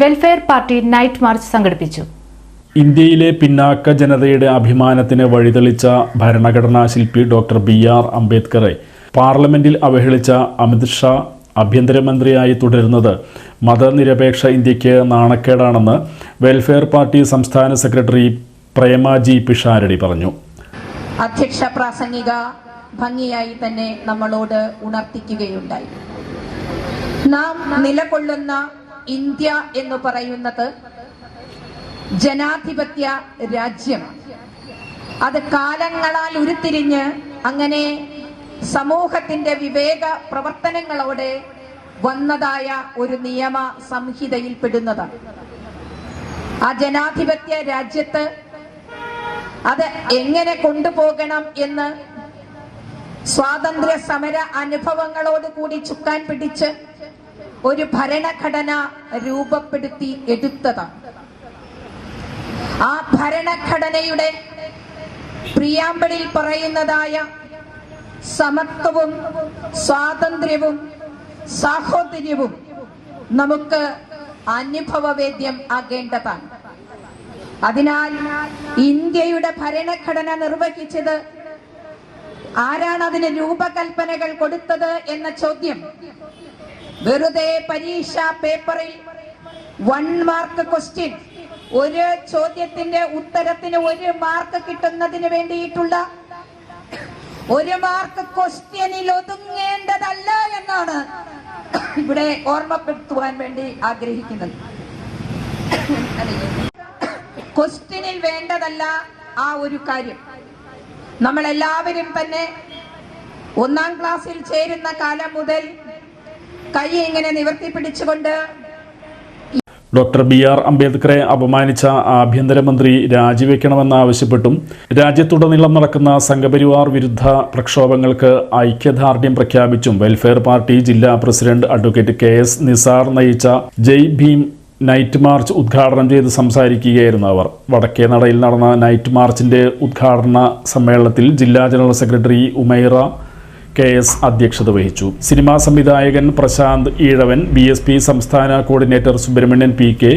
Welfare party night March സംഘടിപ്പിച്ചു. ഇന്ത്യയിലെ പിന്നാക്ക ജനതയുടെ അഭിമാനത്തിന് വഴിതെളിച്ച ഭരണഘടനാ ശില്പി ഡോക്ടർ ബി ആർ അംബേദ്കറെ പാർലമെന്റിൽ അവഹേളിച്ച അമിത് ഷാ ആഭ്യന്തരമന്ത്രിയായി തുടരുന്നത് മതനിരപേക്ഷ ഇന്ത്യയ്ക്ക് നാണക്കേടാണെന്ന് വെൽഫെയർ പാർട്ടി സംസ്ഥാന സെക്രട്ടറി പ്രേമാജി പിഷാരടി പറഞ്ഞു. അധ്യക്ഷ പ്രാസംഗിക ഭംഗിയായി തന്നെ നമ്മളോട് ഉണർത്തിക്കുകയുണ്ടായി. നാം നിലകൊള്ളുന്ന ഇന്ത്യ എന്ന് പറയുന്നത് ജനാധിപത്യ രാജ്യം. അത് കാലങ്ങളാൽ ഉരുത്തിരിഞ്ഞ് അങ്ങനെ സമൂഹത്തിന്റെ വിവേക പ്രവർത്തനങ്ങളോടെ വന്നതായ ഒരു നിയമ സംഹിതയിൽപ്പെടുന്നതാണ് ആ ജനാധിപത്യ രാജ്യത്ത് അത് എങ്ങനെ കൊണ്ടുപോകണം എന്ന് സ്വാതന്ത്ര്യ സമര അനുഭവങ്ങളോട് കൂടി ചുക്കാൻ പിടിച്ച് ഒരു ഭരണഘടന രൂപപ്പെടുത്തി എടുത്തതാണ് ആ ഭരണഘടനയുടെ പ്രിയാമ്പിളിൽ പറയുന്നതായ സമത്വവും സ്വാതന്ത്ര്യവും സാഹോദര്യവും നമുക്ക് അനുഭവവേദ്യം ആകേണ്ടതാണ്. അതിനാൽ ഇന്ത്യയുടെ ഭരണഘടന നിർവഹിച്ചത് ആരാണ് അതിന് രൂപകൽപ്പനകൾ കൊടുത്തത് എന്ന ചോദ്യം വെറുതെ പരീക്ഷ പേപ്പറിൽ വൺ മാർക്ക് ക്വസ്റ്റ്യൻ ഒരു ചോദ്യത്തിന്റെ ഉത്തരത്തിന് ഒരു മാർക്ക് കിട്ടുന്നതിന് വേണ്ടിയിട്ടുള്ള ഒരു മാർക്ക് ക്വസ്റ്റ്യനിൽ ഒതുങ്ങേണ്ടതല്ല എന്നാണ് ഇവിടെ ഓർമ്മപ്പെടുത്തുവാൻ വേണ്ടി ആഗ്രഹിക്കുന്നത്. ക്വസ്റ്റ്യനിൽ വേണ്ടതല്ല ആ ഒരു കാര്യം. നമ്മൾ എല്ലാവരും തന്നെ ഒന്നാം ക്ലാസ്സിൽ ചേരുന്ന കാലം മുതൽ കൈ ഇങ്ങനെ നിവർത്തി പിടിച്ചുകൊണ്ട് ഡോക്ടർ ബി ആർ അംബേദ്കറെ അപമാനിച്ച ആഭ്യന്തരമന്ത്രി രാജിവെക്കണമെന്നാവശ്യപ്പെട്ടും രാജ്യത്തുടനീളം നടക്കുന്ന സംഘപരിവാർ വിരുദ്ധ പ്രക്ഷോഭങ്ങൾക്ക് ഐക്യദാർഢ്യം പ്രഖ്യാപിച്ചും വെൽഫെയർ പാർട്ടി ജില്ലാ president advocate K S Nizar നയിച്ച ജയ് ഭീം നൈറ്റ് മാർച്ച് ഉദ്ഘാടനം ചെയ്ത് സംസാരിക്കുകയായിരുന്നു അവർ. വടക്കേ നടയിൽ നടന്ന നൈറ്റ് മാർച്ചിന്റെ ഉദ്ഘാടന സമ്മേളനത്തിൽ ജില്ലാ general secretary Umaira K S അധ്യക്ഷത വഹിച്ചു. സിനിമാ സംവിധായകൻ Prashant Ezhavan B S P സംസ്ഥാന coordinator Subramanian P K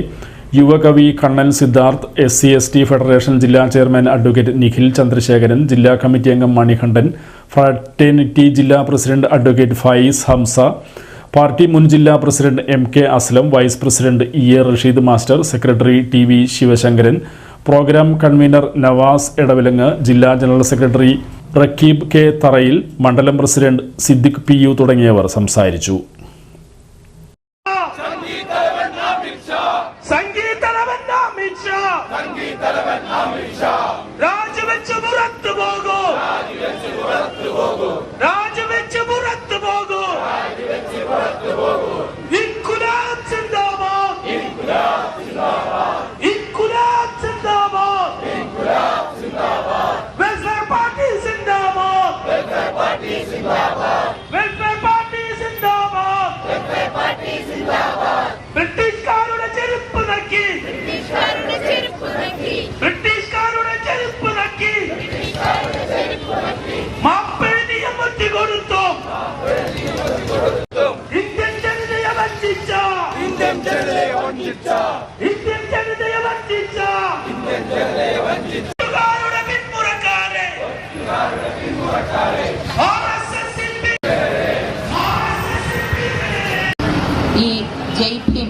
യുവകവി Kannan Siddharth S C S T federation ജില്ലാ ചെയർമാൻ അഡ്വക്കേറ്റ് നിഖിൽ ചന്ദ്രശേഖരൻ ജില്ലാ കമ്മിറ്റി അംഗം മണികണ്ഠൻ ഫ്രട്ടേണിറ്റി ജില്ലാ president advocate Faiz Hamsa party മുൻ ജില്ലാ president M K Aslam vice president E A Rasheed master secretary T V Sivasankaran programme convener Navas Edavilangu ജില്ലാ general secretary Rakeeb K തറയിൽ മണ്ഡലം president Siddique P U തുടങ്ങിയവർ സംസാരിച്ചു. രാജിവെച്ച് പുറത്തു പോകൂ. പാർട്ടി ൽ ഈ ജയ് ഭീം